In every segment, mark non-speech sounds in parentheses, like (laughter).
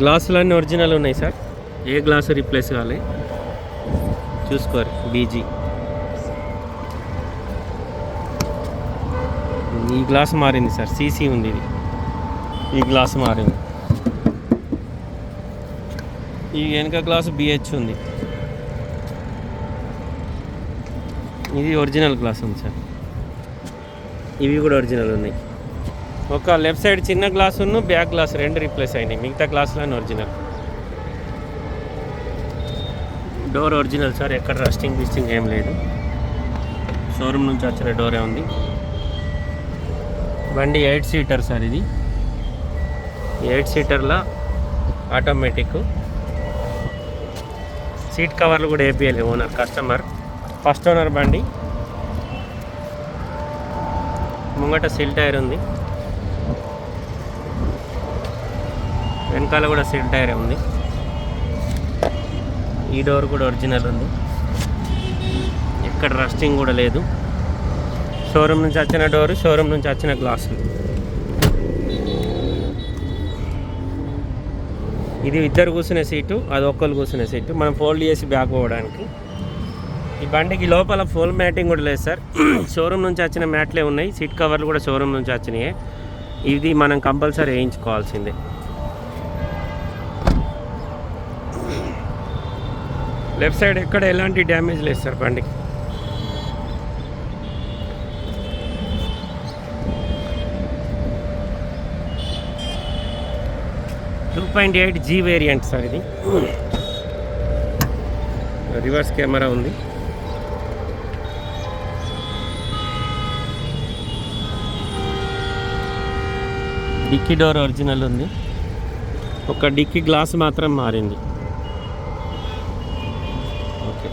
గ్లాసులు అన్నీ ఒరిజినల్ ఉన్నాయి సార్. ఏ గ్లాసు రీప్లేస్ కావాలి చూసుకోరు బీజీ ఈ గ్లాస్ మారింది సార్ సీసీ ఉంది ఇది ఈ గ్లాస్ మారింది. ఈ వెనక గ్లాస్ బిహెచ్ ఉంది. ఇది ఒరిజినల్ గ్లాస్ ఉంది సార్. ఇవి కూడా ఒరిజినల్ ఉన్నాయి. ఒక లెఫ్ట్ సైడ్ చిన్న గ్లాస్ ఉన్న బ్యాక్ గ్లాస్ రెండు రీప్లేస్ అయినాయి. మిగతా గ్లాసులన్నీ ఒరిజినల్. డోర్ ఒరిజినల్ సార్ ఎక్కడ రస్టింగ్ బిస్టింగ్ ఏం లేదు. షోరూమ్ నుంచి వచ్చిన డోరే ఉంది. బండి ఎయిట్ సీటర్ సార్ ఇది. ఎయిట్ సీటర్లో ఆటోమేటిక్ సీట్ కవర్లు కూడా వేపియాలి ఓనర్ కస్టమర్ ఫస్ట్ ఓనర్ బండి. ముంగట సిల్ టైర్ ఉంది. వెనకాల కూడా సిల్ టైర్ ఉంది. ఈ డోర్ కూడా ఒరిజినల్ ఉంది. ఎక్కడ రస్టింగ్ కూడా లేదు. షోరూమ్ నుంచి వచ్చిన డోరు షోరూమ్ నుంచి వచ్చిన గ్లాసులు ఇది ఇద్దరు కూర్చునే సీటు అది ఒక్కరు కూర్చునే సీటు మనం ఫోల్డ్ చేసి బ్యాక్ పోవడానికి. ఈ బండికి లోపల ఫుల్ మ్యాటింగ్ కూడా లేదు సార్ షోరూమ్ (clears throat) నుంచి వచ్చిన మ్యాట్లే ఉన్నాయి. సీట్ కవర్లు కూడా షోరూమ్ నుంచి వచ్చినాయి. ఇది మనం కంపల్సరీ వేయించుకోవాల్సిందే. లెఫ్ట్ సైడ్ ఎక్కడ ఎలాంటి డ్యామేజ్ లేదు సార్ బండికి two point eight G variant sir ఇది. రివర్స్ కెమెరా ఉంది. డిక్కీ డోర్ ఒరిజినల్ ఉంది. ఒక డిక్కీ గ్లాస్ మాత్రం మారింది. ఓకే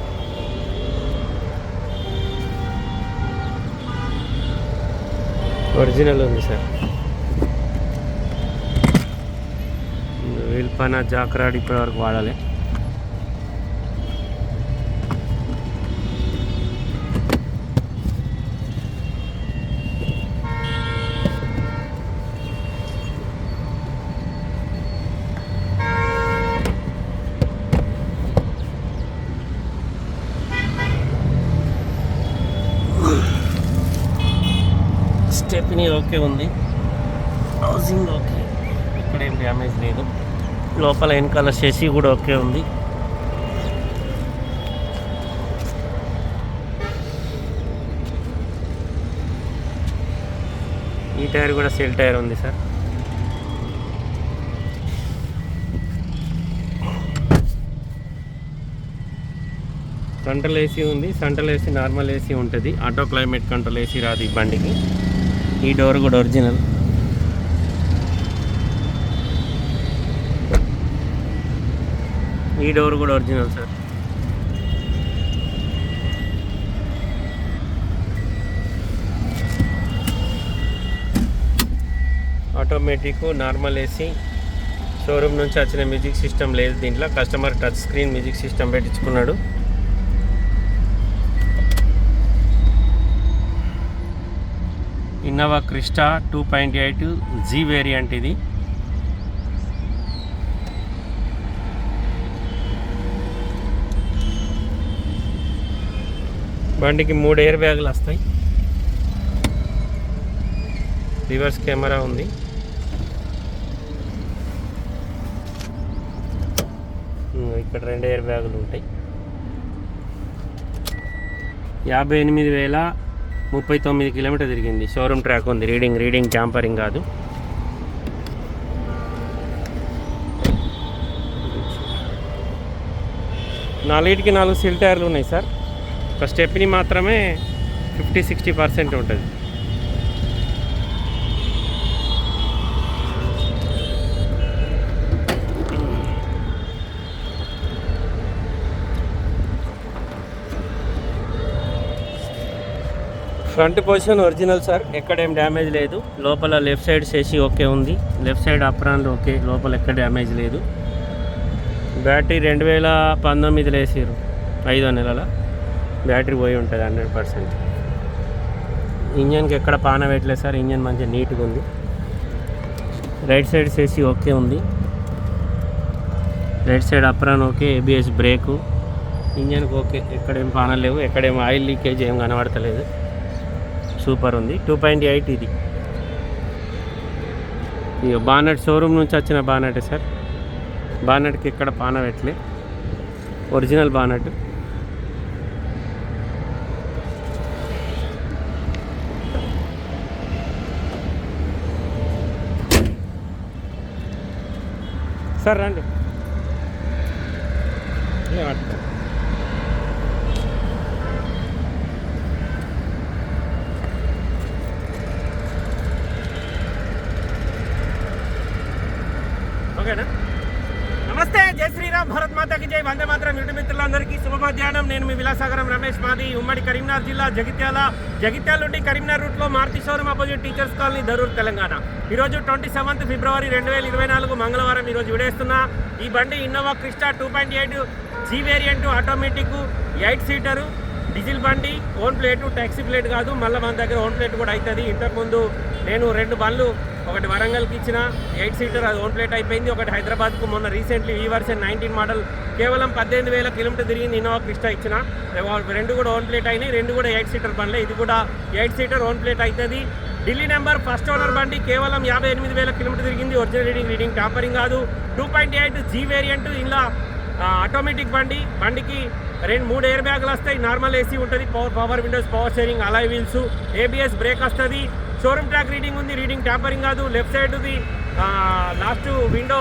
ఒరిజినల్ ఉంది సార్ వీల్ పైన జాక్రాడ్ ఇప్పటివరకు వాడాలి. స్టెప్ని ఓకే ఉంది. హౌసింగ్ ఓకే ఇక్కడ ఏం డ్యామేజ్ లేదు. లోపల వెనకాల శశి కూడా ఓకే ఉంది. ఈ టైర్ కూడా సెల్ టైర్ ఉంది సార్. సెంట్రల్ ఏసీ ఉంది సెంట్రల్ ఏసీ నార్మల్ ఏసీ ఉంటుంది. ఆటో క్లైమేట్ కంట్రోల్ ఏసీ రాదు ఈ బండికి. ఈ డోర్ కూడా ఒరిజినల్. ఈ డోర్ కూడా original sir. Automatic normal AC showroom నుంచి వచ్చిన మ్యూజిక్ సిస్టమ్ లేదు దీంట్లో. Customer touch screen music system పెట్టించుకున్నాడు. Innova Crysta two point eight G variant ఇది. బండికి మూడు ఎయిర్ బ్యాగులు వస్తాయి. రివర్స్ కెమెరా ఉంది. ఇక్కడ రెండు ఎయిర్ బ్యాగులు ఉంటాయి. యాభై ఎనిమిది వేల ముప్పై తొమ్మిది కిలోమీటర్ తిరిగింది. షోరూమ్ ట్రాక్ ఉంది. రీడింగ్ రీడింగ్ ట్యాంపరింగ్ కాదు. నాలుగిటికి నాలుగు సిల్ టైర్లు ఉన్నాయి సార్. ఒక స్టెప్ని మాత్రమే ఫిఫ్టీ సిక్స్టీ పర్సెంట్ ఉంటుంది. Front position original sir. ఎక్కడేం damage లేదు. లోపల లెఫ్ట్ సైడ్ చేసి ఓకే ఉంది. లెఫ్ట్ సైడ్ అప్రాన్లు ఓకే. లోపల ఎక్కడ డ్యామేజ్ లేదు. బ్యాటరీ రెండు వేల పంతొమ్మిదిలో వేసారు ఐదో నెలల. బ్యాటరీ పోయి ఉంటుంది హండ్రెడ్ పర్సెంట్. ఇంజన్కి ఎక్కడ పాన పెట్టలేదు సార్. ఇంజన్ మంచిగా నీట్గా ఉంది. రైట్ సైడ్ చేసి ఓకే ఉంది. Right side apron okay. ABS brake. ఇంజన్కి okay. ఎక్కడేం పానలేవు లేవు. ఎక్కడేం ఆయిల్ లీకేజ్ ఏం కనబడతలేదు. సూపర్ ఉంది. టూ పాయింట్ ఎయిట్ ఇది. ఇక బానట్ షోరూమ్ నుంచి వచ్చిన బానటే సార్. బానట్కి ఇక్కడ పాన పెట్టలే. Original bonnet. సార్ రండి. ఓకేనా నమస్తే జై శ్రీరామ్ భరత్ మాతకి జై. వందే మాత్రం యూటి మిత్రులందరికీ శుభ మధ్యాహ్నం నేను మీ విలాసాగరం రమేష్ మాది ఉమ్మడి కరీంనగర్ జిల్లా జగిత్యాల. జగిత్యాల నుండి కరీంనగర్ రూట్లో Maruti showroom opposite teachers colony Darur Telangana. ఈరోజు ట్వంటీ సెవెంత్ ఫిబ్రవరి రెండు వేల ఇరవై నాలుగు మంగళవారం ఈరోజు విడేస్తున్నా. ఈ బండి Innova Crysta two point eight G variant automatic eight seater. Diesel బండి ఓన్ ప్లేటు ట్యాక్సీ ప్లేట్ కాదు మళ్ళీ మన దగ్గర ఓన్ ప్లేట్ కూడా అవుతుంది ఇంతకుముందు నేను రెండు బండ్లు ఒకటి వరంగల్కి ఇచ్చిన ఎయిట్ సీటర్ అది ఓన్ ప్లేట్ అయిపోయింది ఒకటి హైదరాబాద్కు మొన్న రీసెంట్లీ ఈ వర్షన్ నైన్టీన్ మోడల్. కేవలం పద్దెనిమిది వేల కిలోమీటర్ తిరిగింది ఇన్నోవా క్రిస్టా ఇచ్చిన. రెండు కూడా ఓన్ ప్లేట్ అయినాయి రెండు కూడా ఎయిట్ సీటర్ బండ్లే. ఇది కూడా ఎయిట్ సీటర్ ఓన్ ప్లేట్ అవుతుంది ఢిల్లీ నెంబర్ ఫస్ట్ ఓనర్ బండి కేవలం యాభై ఎనిమిది వేల కిలోమీటర్ తిరిగింది. ఒరిజినల్ రీడింగ్ రీడింగ్ టాపరింగ్ కాదు. Two point eight G variant ఇలా ఆటోమేటిక్ బండి బండికి రెండు మూడు ఎయిర్ బ్యాగులు వస్తాయి. నార్మల్ ఏసీ ఉంటుంది. Power power windows power steering alloy wheels ABS brake వస్తుంది. షోరూమ్ ట్రాక్ రీడింగ్ ఉంది. రీడింగ్ ట్యాంపరింగ్ కాదు. లెఫ్ట్ సైడ్ది లాస్ట్ విండో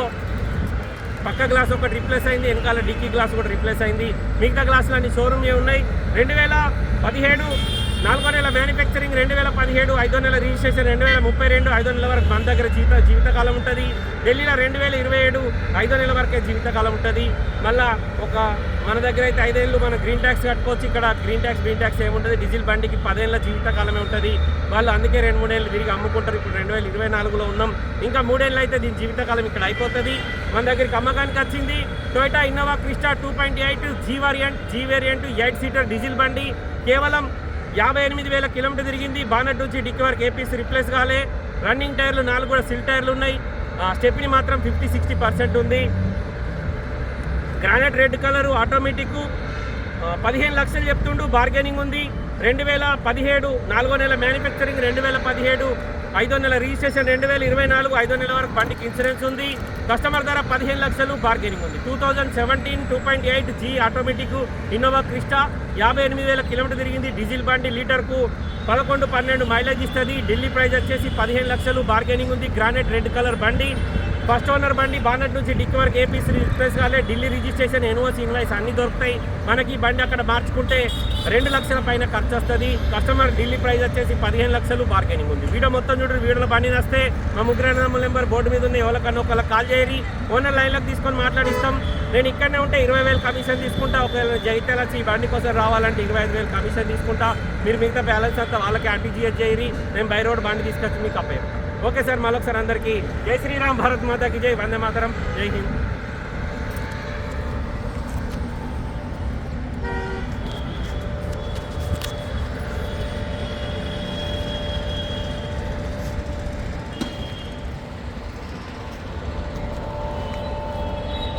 పక్క గ్లాస్ ఒకటి రిప్లేస్ అయింది. వెనకాల డిక్కీ గ్లాస్ కూడా రిప్లేస్ అయింది. మిగతా గ్లాసులు అన్ని షోరూమ్ ఉన్నాయి. రెండు వేల పదిహేడు నాలుగో నెల మ్యానుఫ్యాక్చరింగ్ రెండు వేల పదిహేడు ఐదో నెల రిజిస్ట్రేషన్ రెండు వేల ముప్పై రెండు ఐదో నెల వరకు మన దగ్గర జీవిత జీవితకాలం ఉంటుంది. ఢిల్లీలో రెండు వేల ఇరవై ఏడు ఐదో నెల వరకే జీవితకాలం ఉంటుంది. మళ్ళా ఒక మన దగ్గర అయితే ఐదేళ్ళు మన గ్రీన్ ట్యాక్స్ కట్టుకోవచ్చు. ఇక్కడ గ్రీన్ ట్యాక్స్ గ్రీన్ ట్యాక్స్ ఏముంటుంది డీజిల్ బండికి పదేళ్ళ జీవితకాలమే ఉంటుంది. వాళ్ళు అందుకే రెండు మూడేళ్ళు తిరిగి అమ్ముకుంటారు. ఇప్పుడు రెండు వేల ఇరవై నాలుగులో ఉన్నాం. ఇంకా మూడేళ్ళు అయితే దీని జీవితకాలం ఇక్కడ అయిపోతుంది. మన దగ్గరికి అమ్మకానికి వచ్చింది. Toyota Innova Crysta two point eight G variant G variant eight seater diesel బండి. కేవలం యాభై ఎనిమిది వేల కిలోమీటర్ తిరిగింది. బానట్ నుంచి డిక్కి వరకు ఏపీసీ రిప్లేస్ కాలే. రన్నింగ్ టైర్లు నాలుగు కూడా సిల్ టైర్లు ఉన్నాయి. స్టెప్ని మాత్రం ఫిఫ్టీ సిక్స్టీ పర్సెంట్ ఉంది. గ్రానైట్ రెడ్ కలరు ఆటోమేటిక్ పదిహేను లక్షలు చెప్తుండు బార్గెనింగ్ ఉంది. రెండు వేల పదిహేడు నాలుగో నెల మ్యానుఫ్యాక్చరింగ్ రెండు వేల పదిహేడు ఐదో నెల రిజిస్ట్రేషన్ రెండు వేల ఇరవై నాలుగు ఐదో నెల వరకు బండికి ఇన్సూరెన్స్ ఉంది. కస్టమర్ ధర పదిహేను లక్షలు బార్గెనింగ్ ఉంది. Two thousand seventeen two point eight G automatic Innova Crysta యాభై ఎనిమిది వేల కిలోమీటర్ తిరిగింది. డీజిల్ బండి లీటర్కు పదకొండు పన్నెండు మైలేజ్ ఇస్తుంది. ఢిల్లీ ప్రైస్ వచ్చేసి పదిహేను లక్షలు బార్గెనింగ్ ఉంది. గ్రానైట్ రెడ్ కలర్ బండి. ఫస్ట్ ఓనర్ బండి బానట్ నుంచి డిక్కి వరకు ఏపీసీ రిజిస్ట్రేషన్ కాలే. ఢిల్లీ రిజిస్ట్రేషన్ ఎన్ఓసి ఇన్వాయిస్ అన్ని దొరుకుతాయి. మనకి బండి అక్కడ మార్చుకుంటే రెండు లక్షల పైన ఖర్చు వస్తుంది కస్టమర్ ఢిల్లీ ప్రైస్ వచ్చేసి పదిహేను లక్షలు బార్గెనింగ్ ఉంది. వీడియో మొత్తం చూడండి వీడియోలో బండి వస్తే మా ముగ్గురు నెంబర్ బోర్డు మీద ఉన్న ఎవరికన్నా ఒకళ్ళకి కాల్ చేయరి. ఓనర్ లైన్లోకి తీసుకొని మాట్లాడిస్తాం. నేను ఇక్కడనే ఉంటే ఇరవై వేలు కమిషన్ తీసుకుంటా. ఒకవేళ జైతే వచ్చి ఈ బండి కోసం రావాలంటే ఇరవై ఐదు వేలు కమిషన్ తీసుకుంటా. మీరు మిగతా బ్యాలెన్స్ అంతా వాళ్ళకి ఆర్టీజీఎస్ చేయరి. నేను బై రోడ్ బండి తీసుకొచ్చి మీకు అప్పయ్యాను ఓకే సార్ మరొకసారి అందరికీ. జై శ్రీరామ్ భారత్ మాతాకి జై. వందే మాతరం. జై హింద్.